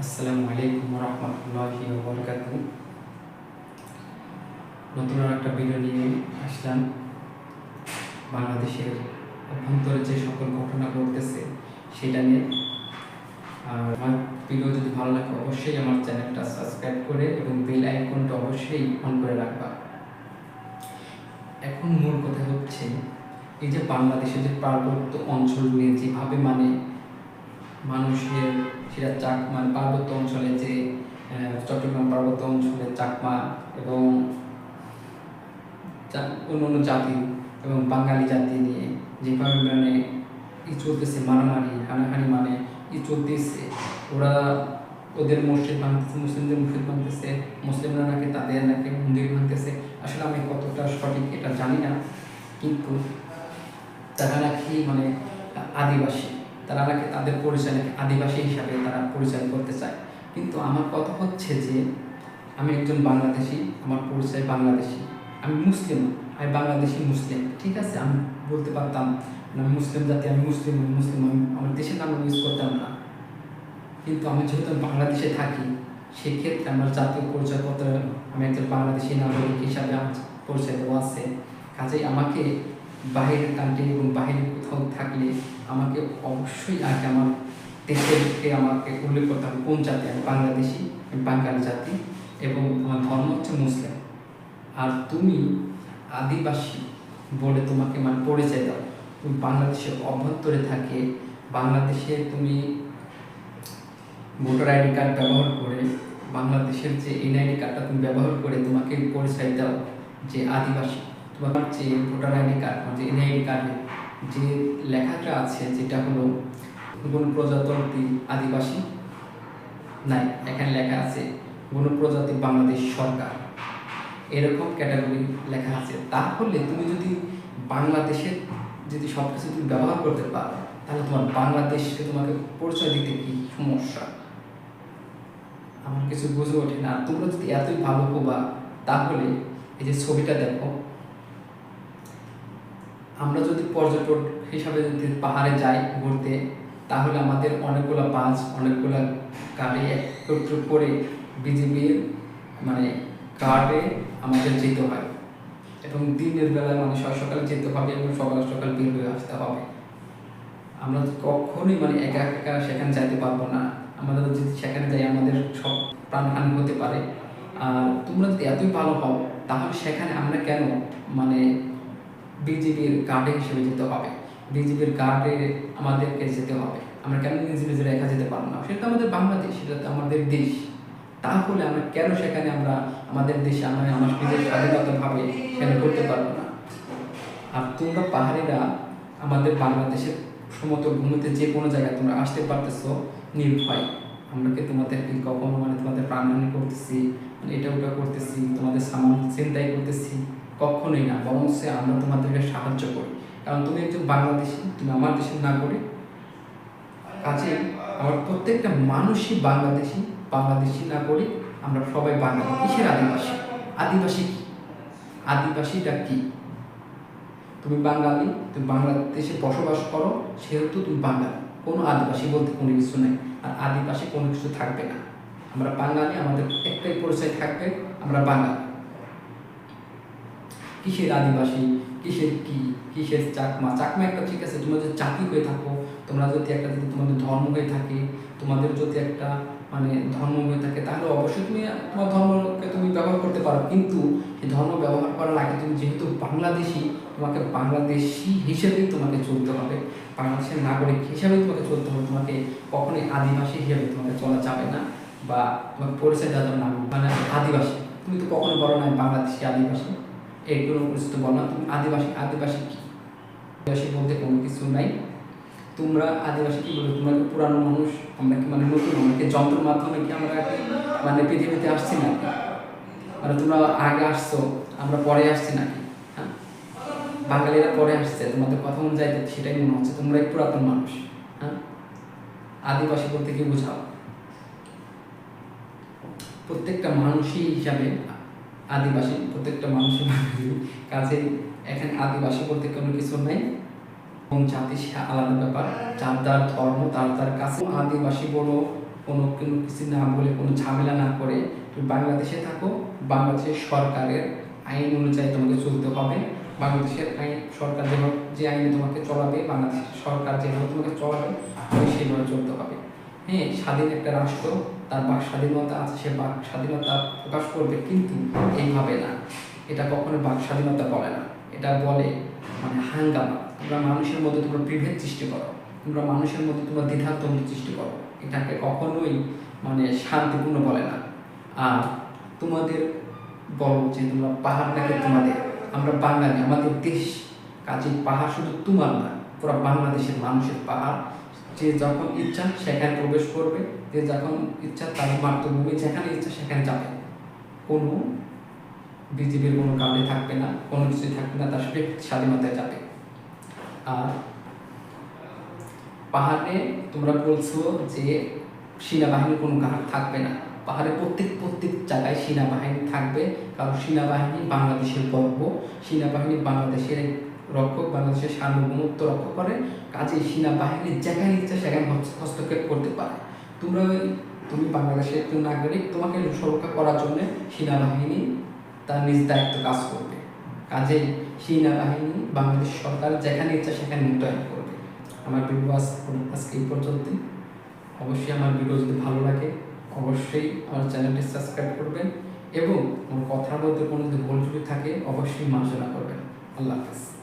আসসালামু আলাইকুম রহমতুল্লাহি বরকাত নতুন একটা ভিডিও নিয়ে আসলাম। বাংলাদেশের অভ্যন্তরে যে সকল ঘটনা ঘটতেছে, সেটা নিয়ে। আর আমার ভিডিও যদি ভালো লাগে, অবশ্যই আমার চ্যানেলটা সাবস্ক্রাইব করে এবং বেল আইকনটা অবশ্যই অন করে রাখবা। এখন মূল কথা হচ্ছে, এই যে বাংলাদেশের যে পার্বত্য অঞ্চল নিয়ে যেভাবে মানে মানুষের সেটা চাক মানে পার্বত্য অঞ্চলে যে চট্টগ্রাম পার্বত্য অঞ্চলে চাকমা এবং অন্য অন্য জাতি এবং বাঙালি জাতি নিয়ে যেভাবে মানে ই চলতেছে, মারামারি, হানাহানি মানে ই চলতেছে, ওরা ওদের মসজিদ ভাঙতেছে, মুসলিমদের মসজিদ ভাঙতেছে, মুসলিমরা নাকি তাদের নাকি মন্দির ভাঙতেছে। আসলে আমি কতটা সঠিক এটা জানি না, কিন্তু তারা নাকি মানে আদিবাসী। তারা তাদের পরিচয় নাকি আদিবাসী হিসাবে তারা পরিচয় করতে চায়। কিন্তু আমার কথা হচ্ছে যে, আমি একজন বাংলাদেশি, আমার পরিচয় বাংলাদেশি। আমি মুসলিম, আমি বাংলাদেশি মুসলিম, ঠিক আছে? আমি বলতে পারতাম আমি মুসলিম জাতি আমি মুসলিম আমি মুসলিম আমি, আমার দেশের নাম ইউজ করতাম না। কিন্তু আমি যেহেতু বাংলাদেশে থাকি, সেক্ষেত্রে আমার জাতীয় পরিচয়পত্র, আমি একজন বাংলাদেশি নাগরিক হিসাবে পরিচয় দেওয়া আছে। কাজেই আমাকে বাইরের কান্ট্রি এবং বাইরে কোথাও থাকলে আমাকে অবশ্যই আগে আমার দেশেরকে আমাকে উল্লেখ করতে হবে কোন জাতি, আমি বাংলাদেশি বাঙালি জাতি এবং আমার ধর্ম হচ্ছে মুসলিম। আর তুমি আদিবাসী বলে তোমাকে মানে পরিচয় দাও। তুমি বাংলাদেশের অভ্যন্তরে থাকে, বাংলাদেশে তুমি ভোটার আইডি কার্ড ব্যবহার করে, বাংলাদেশের যে এনআইডি কার্ডটা তুমি ব্যবহার করে তোমাকে পরিচয় দাও যে আদিবাসী। তোমার যে ভোটার আইডি কার্ড যে এনআইডি কার্ডে যে লেখাটা আছে যেটা হলো কোন প্রজাতন্ত্রী আদিবাসী, নাই, এখানে লেখা আছে গণপ্রজাতি বাংলাদেশ সরকার। এরকম ক্যাটাগরি লেখা আছে। তাহলে তুমি যদি বাংলাদেশের যদি সব কিছু তুমি ব্যবহার করতে পারো, তাহলে তোমার বাংলাদেশকে তোমাকে পরিচয় দিতে কি সমস্যা? আমার কিছু বুঝে ওঠে না। তোমরা যদি এতই ভালো হবা, তাহলে এই যে ছবিটা দেখো আমরা যদি পর্যটক হিসাবে যদি পাহাড়ে যাই ঘুরতে, তাহলে আমাদের অনেকগুলো বাস অনেকগুলো গাড়ি একত্র করে বিজিবির মানে কার্ডে আমাদের যেতে হয়। এবং দিনের বেলায় মানে সকালে যেতে হবে এবং সকাল সকাল বের হয়ে আসতে হবে। আমরা কখনোই মানে একা একা সেখানে যাইতে পারব না। আমাদের যদি সেখানে যাই, আমাদের সব প্রাণহানি হতে পারে। আর তোমরা যদি এতই ভালো হও, তাহলে সেখানে আমরা কেন মানে বিজেপির গার্ডে হিসেবে যেতে হবে। বিজেপির গার্ডে আমাদেরকে যেতে হবে। আমরা কেন নিজে নিজেরা একা যেতে পারব না? সেটা আমাদের বাংলাদেশ, সেটা তো আমাদের দেশ। তাহলে আমরা কেন সেখানে আমরা আমাদের দেশে, আমরা আমার নিজের স্বাধীনতাভাবে সেখানে করতে পারব না? আর তোমরা পাহাড়িরা আমাদের বাংলাদেশের সমতল ভূমিতে যে কোনো জায়গায় তোমরা আসতে পারতেছো, নির্ভয়। আমরা কি তোমাদেরকে কখনো মানে তোমাদের প্রাণহানি করতেছি? মানে এটা ওটা করতেছি, তোমাদের সামান চিন্তাই করতেছি? কখনোই না বরং সে আমরা তোমাদেরকে সাহায্য করি। কারণ তুমি একজন বাংলাদেশি, তুমি আমার দেশের নাগরিক। কাজে আমার প্রত্যেকটা মানুষই বাংলাদেশি বাংলাদেশি নাগরিক, আমরা সবাই বাঙালি। কিসের আদিবাসী? আদিবাসী কি? আদিবাসীটা কি? তুমি বাঙালি, তুমি বাংলাদেশে বসবাস করো, সেহেতু তুমি বাঙালি। কোনো আদিবাসী বলতে কোনো কিছু নেই। আর আদিবাসী কোনো কিছু থাকবে না। আমরা বাঙালি, আমাদের একটাই পরিচয় থাকবে, আমরা বাঙালি। কিসের আদিবাসী, কিসের কি, কিসের চাকমা? চাকমা একটা ঠিক আছে, তোমরা যদি জাতি হয়ে থাকো, তোমরা যদি একটা যদি তোমাদের ধর্ম হয়ে থাকে, তোমাদের যদি একটা মানে ধর্ম হয়ে থাকে, তাহলে অবশ্যই তুমি তোমার ধর্মকে তুমি ব্যবহার করতে পারো। কিন্তু সেই ধর্ম ব্যবহার করার আগে তুমি যেহেতু বাংলাদেশি, তোমাকে বাংলাদেশি হিসেবেই তোমাকে চলতে হবে। বাংলাদেশের নাগরিক হিসেবেই তোমাকে চলতে হবে। তোমাকে কখনোই আদিবাসী হিসেবে তোমাকে চলা যাবে না বা তোমাকে পরিচয় দেওয়া যাবে না মানে আদিবাসী। তুমি তো কখনো বলো না বাংলাদেশি আদিবাসী। এইগুলো পরিচিত বল না। তুমি আদিবাসী আদিবাসী কি? আদিবাসী বলতে কোনো কিছু নাই। তোমরা আদিবাসী কি বলো? তোমরা পুরানো মানুষ? আমরা কি মানে নতুন? আমরা কি যন্ত্রের মাধ্যমে কি আমরা মানে পৃথিবীতে আসছি নাকি? মানে তোমরা আগে আসছো, আমরা পরে আসছি নাকি? হ্যাঁ? বাঙালিরা পরে আসছে, তোমাদের কথা অনুযায়ী সেটাই মনে হচ্ছে। তোমরাই পুরাতন মানুষ হ্যাঁ? আদিবাসী বলতে কি বোঝাও? প্রত্যেকটা মানুষই হিসাবে আদিবাসী, প্রত্যেকটা মানুষের কাজে এখানে আদিবাসী বলতে কোনো কিছু নেই। এবং জাতি সে আলাদা ব্যাপার। যার তার ধর্ম, তার তার কাছে আদিবাসী বলো, কোনো কোনো কিছু না বলে, কোনো ঝামেলা না করে তুমি বাংলাদেশে থাকো। বাংলাদেশের সরকারের আইন অনুযায়ী তোমাকে চলতে হবে। বাংলাদেশের আইন, সরকার যেভাবে, যে আইনে তোমাকে চলাবে, বাংলাদেশের সরকার যেভাবে তোমাকে চলাবে, তুমি সেইভাবে চলতে হবে। হ্যাঁ স্বাধীন একটা রাষ্ট্র, তার বাক স্বাধীনতা আছে, সে বাক স্বাধীনতা প্রকাশ করবে, কিন্তু এইভাবে না। এটা কখনো বাক স্বাধীনতা বলে না। এটা বলে মানে হাঙ্গামা। তোমরা মানুষের মধ্যে তোমরা বিভেদ সৃষ্টি করো। তোমরা মানুষের মধ্যে তোমরা দ্বিধাদ্বন্দ্ব সৃষ্টি করো। এটাকে কখনোই মানে শান্তিপূর্ণ বলে না। আর তোমাদের বলো যে তোমরা পাহাড় নাকি তোমাদের? আমরা বাঙালি, আমাদের দেশ। কাজে পাহাড় শুধু তোমার না, পুরো বাংলাদেশের মানুষের পাহাড়। যে যখন ইচ্ছা সেখানে প্রবেশ করবে, যে যখন ইচ্ছা তার মাতৃভূমি যেখানে ইচ্ছা সেখানে যাবে। কোনো বিজেপির কোনো কারণে থাকবে না, কোনো কিছুই থাকবে না, তার ব্যক্তি স্বাধীনতায় যাবে। আর পাহাড়ে তোমরা বলছো যে সেনাবাহিনীর কোনো ঘাট থাকবে না। পাহাড়ে প্রত্যেক প্রত্যেক জায়গায় সেনাবাহিনী থাকবে, কারণ সেনাবাহিনী বাংলাদেশের গর্ব। সেনাবাহিনী বাংলাদেশের রক্ষক বাংলাদেশের সার্বভৌমত্ব রক্ষা করে কাজে সেনাবাহিনী যেখানে ইচ্ছা সেখানে হস্তক্ষেপ করতে পারে। তোমরা তুমি বাংলাদেশের একজন নাগরিক, তোমাকে সুরক্ষা করার জন্য সেনাবাহিনী তার নিজ দায়িত্ব কাজ করবে। কাজে সেনাবাহিনী বাংলাদেশ সরকার যেখানে ইচ্ছা সেখানে মোতায়েন করবে। আমার ভিডিও আজ আজকে এই পর্যন্তই। অবশ্যই আমার ভিডিও যদি ভালো লাগে, অবশ্যই আমার চ্যানেলটি সাবস্ক্রাইব করবেন এবং আমার কথার মধ্যে কোনো যদি ভুল ত্রুটি থাকে, অবশ্যই মার্জনা করবেন। আল্লাহ হাফেজ।